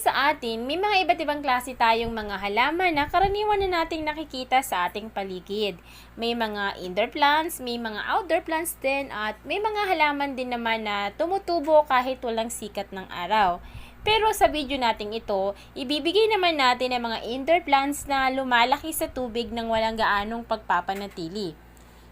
sa atin, may mga iba't ibang klase tayong mga halaman na karaniwan na nating nakikita sa ating paligid. May mga indoor plants, may mga outdoor plants din, at may mga halaman din naman na tumutubo kahit walang sikat ng araw. Pero sa video nating ito, ibibigay naman natin ang mga indoor plants na lumalaki sa tubig ng walang gaanong pagpapanatili.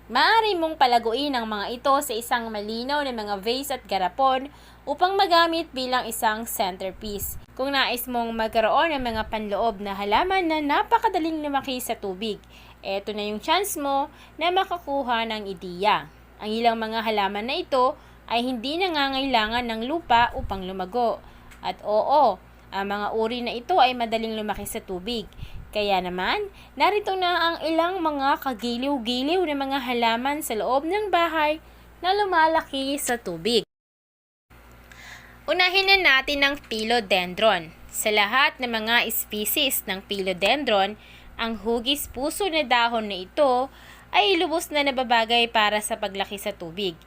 Maaari mong palaguin ang mga ito sa isang malinaw na mga vase at garapon upang magamit bilang isang centerpiece. Kung nais mong magkaroon ng mga panloob na halaman na napakadaling lumaki sa tubig, eto na yung chance mo na makakuha ng ideya. Ang ilang mga halaman na ito ay hindi nangangailangan ng lupa upang lumago. At oo, ang mga uri na ito ay madaling lumaki sa tubig. Kaya naman, narito na ang ilang mga kagiliw-giliw na mga halaman sa loob ng bahay na lumalaki sa tubig. Unahin na natin ang philodendron. Sa lahat ng mga species ng philodendron, ang hugis puso na dahon na ito ay lubos na nababagay para sa paglaki sa tubig.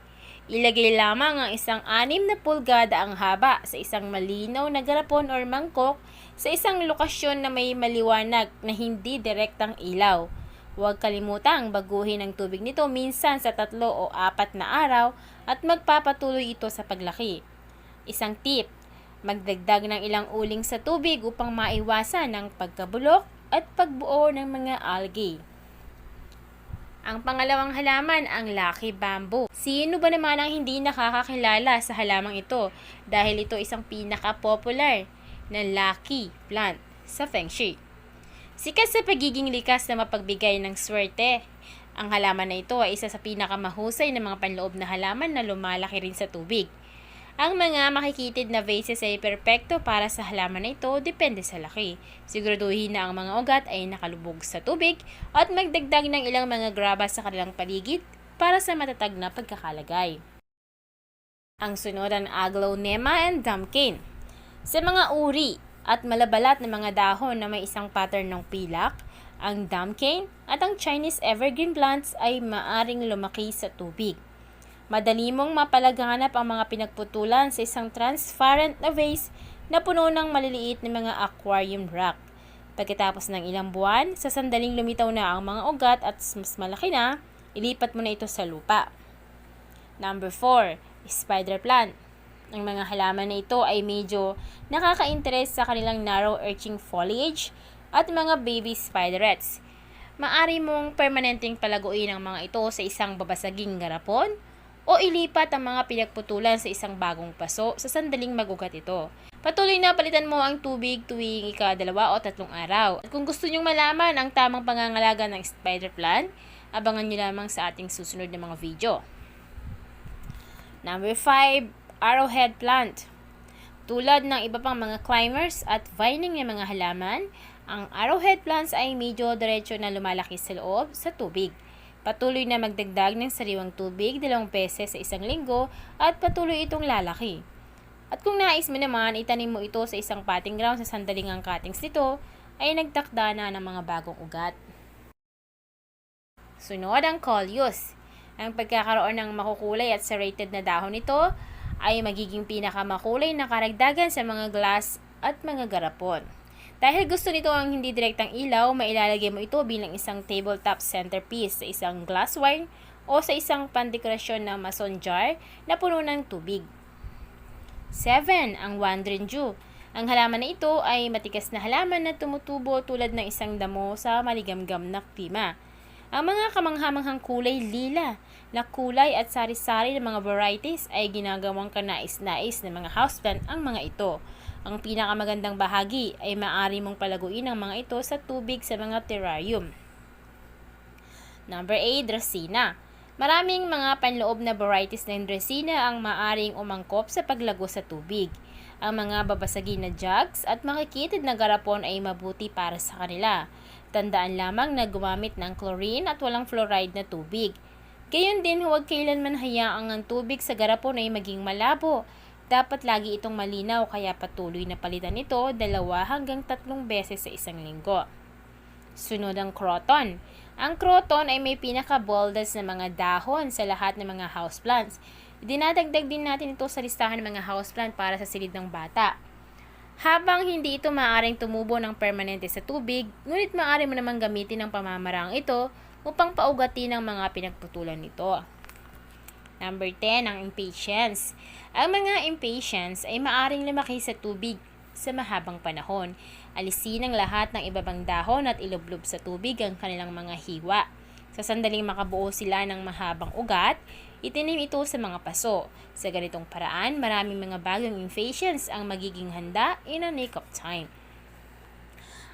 Ilagay lamang ang isang anim na pulgada ang haba sa isang malinaw na garapon or mangkok sa isang lokasyon na may maliwanag na hindi direktang ilaw. Huwag kalimutang baguhin ang tubig nito minsan sa tatlo o apat na araw at magpapatuloy ito sa paglaki. Isang tip, magdagdag ng ilang uling sa tubig upang maiwasan ang pagkabulok at pagbuo ng mga algae. Ang pangalawang halaman, ang Lucky Bamboo. Sino ba naman ang hindi nakakakilala sa halamang ito dahil ito isang pinaka-popular na lucky plant sa Feng Shui. Sikat sa pagiging likas na mapagbigay ng swerte. Ang halaman na ito ay isa sa pinakamahusay na mga panloob na halaman na lumalaki rin sa tubig. Ang mga makikitid na vases ay perpekto para sa halaman na ito depende sa laki. Siguraduhin na ang mga ugat ay nakalubog sa tubig at magdagdag ng ilang mga graba sa kanilang paligid para sa matatag na pagkakalagay. Ang sunod ang Aglonema and Dumpkin. Sa mga uri at malabalat na mga dahon na may isang pattern ng pilak, ang Dumpkin at ang Chinese evergreen plants ay maaring lumaki sa tubig. Madali mong mapalaganap ang mga pinagputulan sa isang transparent na vase na puno ng maliliit na mga aquarium rock. Pagkatapos ng ilang buwan, sa sandaling lumitaw na ang mga ugat at mas malaki na, ilipat mo na ito sa lupa. Number 4, spider plant. Ang mga halaman na ito ay medyo nakaka-interest sa kanilang narrow arching foliage at mga baby spiderets. Maari mong permanenteng palaguin ang mga ito sa isang babasaging garapon o ilipat ang mga pinagputulan sa isang bagong paso sa sandaling magugat ito. Patuloy na palitan mo ang tubig tuwing ikadalawa o tatlong araw. At kung gusto nyong malaman ang tamang pangangalaga ng spider plant, abangan nyo lamang sa ating susunod na mga video. Number 5, arrowhead plant. Tulad ng iba pang mga climbers at vining ng mga halaman, ang arrowhead plants ay medyo diretso na lumalaki sa loob sa tubig. Patuloy na magdagdag ng sariwang tubig dalawang beses sa isang linggo at patuloy itong lalaki. At kung nais mo naman, itanim mo ito sa isang potting ground sa sandaling ang cuttings nito, ay nagtakda na ng mga bagong ugat. Sunod ang coleus. Ang pagkakaroon ng makukulay at serrated na dahon nito ay magiging pinakamakulay na karagdagan sa mga glass at mga garapon. Dahil gusto nito ang hindi direktang ilaw, mailalagay mo ito bilang isang tabletop centerpiece sa isang glassware o sa isang pandekorasyon na mason jar na puno ng tubig. 7. Ang wandering dew. Ang halaman na ito ay matigas na halaman na tumutubo tulad ng isang damo sa maligamgam na klima. Ang mga kamanghamanghang kulay lila na kulay at sari-sari ng mga varieties ay ginagawang kanais-nais ng mga houseplant ang mga ito. Ang pinakamagandang bahagi ay maaari mong palaguin ang mga ito sa tubig sa mga terrarium. Number 8, Dracena. Maraming mga panloob na varieties ng Dracena ang maaring umangkop sa paglago sa tubig. Ang mga babasagin na jugs at makikitid na garapon ay mabuti para sa kanila. Tandaan lamang na gumamit ng chlorine at walang fluoride na tubig. Gayon din huwag kailanman hayaang ang tubig sa garapon ay maging malabo dapat lagi itong malinaw kaya patuloy na palitan ito dalawa hanggang tatlong beses sa isang linggo. Sunod ang croton. Ang croton ay may pinaka-boldest na mga dahon sa lahat ng mga houseplants. Dinadagdag din natin ito sa listahan ng mga houseplant para sa silid ng bata. Habang hindi ito maaaring tumubo ng permanente sa tubig, ngunit maaari mo namang gamitin ang pamamaraang ito upang paugati ng mga pinagputulan nito. Number 10, ang impatience. Ang mga impatience ay maaring lumaki sa tubig sa mahabang panahon. Alisin ang lahat ng ibabang dahon at ilublob sa tubig ang kanilang mga hiwa. Sa sandaling makabuo sila ng mahabang ugat, itinim ito sa mga paso. Sa ganitong paraan, maraming mga bagong impatience ang magiging handa in a nick of time.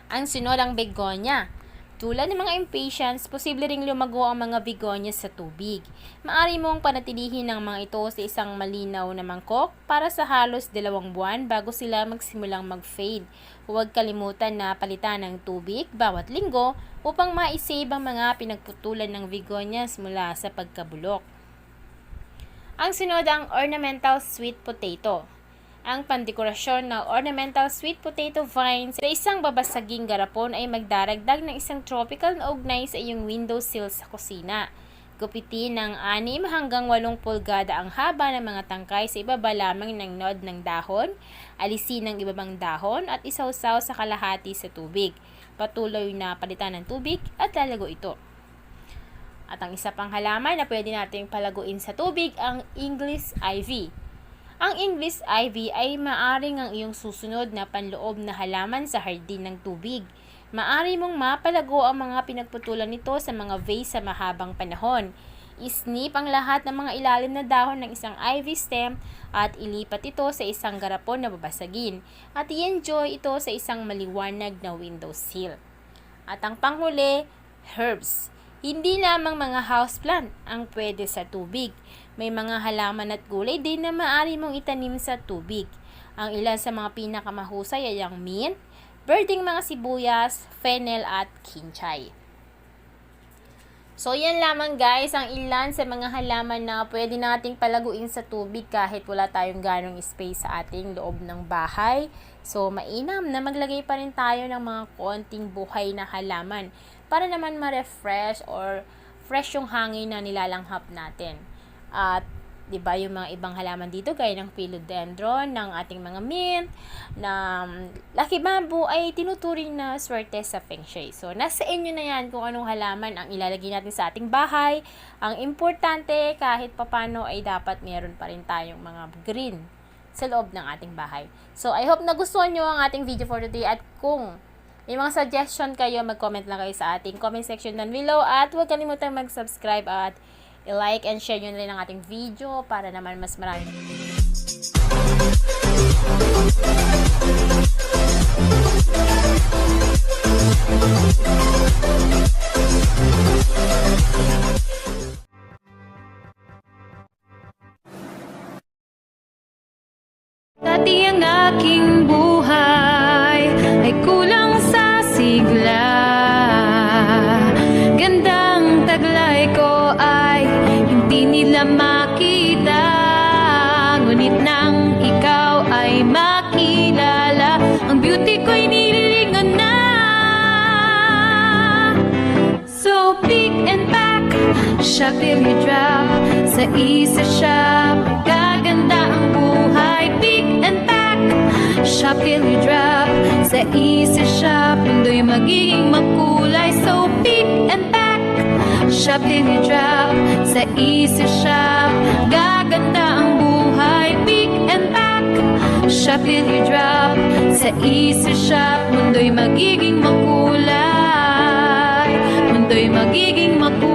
Ang sunod ang begonia. Tulad ng mga impatience, posible ring lumago ang mga begonias sa tubig. Maari mong panatilihin ang mga ito sa isang malinaw na mangkok para sa halos dalawang buwan bago sila magsimulang mag-fade. Huwag kalimutan na palitan ng tubig bawat linggo upang ma-save ang mga pinagputulan ng begonias mula sa pagkabulok. Ang sunod ang ornamental sweet potato ang pandekorasyon ng ornamental sweet potato vines sa isang babasaging garapon ay magdaragdag ng isang tropical na ugnay sa iyong windowsill sa kusina. Gupitin ng 6 hanggang 8 pulgada ang haba ng mga tangkay sa ibaba lamang ng nod ng dahon, alisin ang ibabang dahon at isawsaw sa kalahati sa tubig. Patuloy na palitan ng tubig at lalago ito. At ang isa pang halaman na pwede nating palaguin sa tubig ang English ivy. Ang English ivy ay maaring ang iyong susunod na panloob na halaman sa hardin ng tubig. Maari mong mapalago ang mga pinagputulan nito sa mga vase sa mahabang panahon. Isnip ang lahat ng mga ilalim na dahon ng isang ivy stem at ilipat ito sa isang garapon na babasagin at i-enjoy ito sa isang maliwanag na windowsill. At ang panghuli, herbs. Hindi lamang mga houseplant ang pwede sa tubig. May mga halaman at gulay din na maaari mong itanim sa tubig. Ang ilan sa mga pinakamahusay ay ang mint, birding mga sibuyas, fennel at kinchay. So, yan lamang guys, ang ilan sa mga halaman na pwede nating palaguin sa tubig kahit wala tayong ganong space sa ating loob ng bahay. So, mainam na maglagay pa rin tayo ng mga konting buhay na halaman para naman ma-refresh or fresh yung hangin na nilalanghap natin. At 'di ba yung mga ibang halaman dito gaya ng philodendron, ng ating mga mint, na lucky bamboo ay tinuturing na swerte sa feng shui. So nasa inyo na 'yan kung anong halaman ang ilalagay natin sa ating bahay. Ang importante kahit papano ay dapat meron pa rin tayong mga green sa loob ng ating bahay. So I hope nagustuhan nyo ang ating video for today at kung may mga suggestion kayo, mag-comment lang kayo sa ating comment section down below at huwag kalimutan mag-subscribe at i-like and share nyo na rin ang ating video para naman mas marami. Dati ang aking makita. Ngunit nang ikaw ay makilala Ang beauty ko'y nililingon na. So pick and pack, till you drop Sa isa shop, gaganda ang buhay. Pick and pack, till you drop Sa isa shop, mundo'y magiging makulay. So pick and pack, siya pinidrop sa isip siya gaganda ang buhay pick and pack siya pinidrop sa isip siya mundo'y magiging makulay. Mundo'y magiging makulay.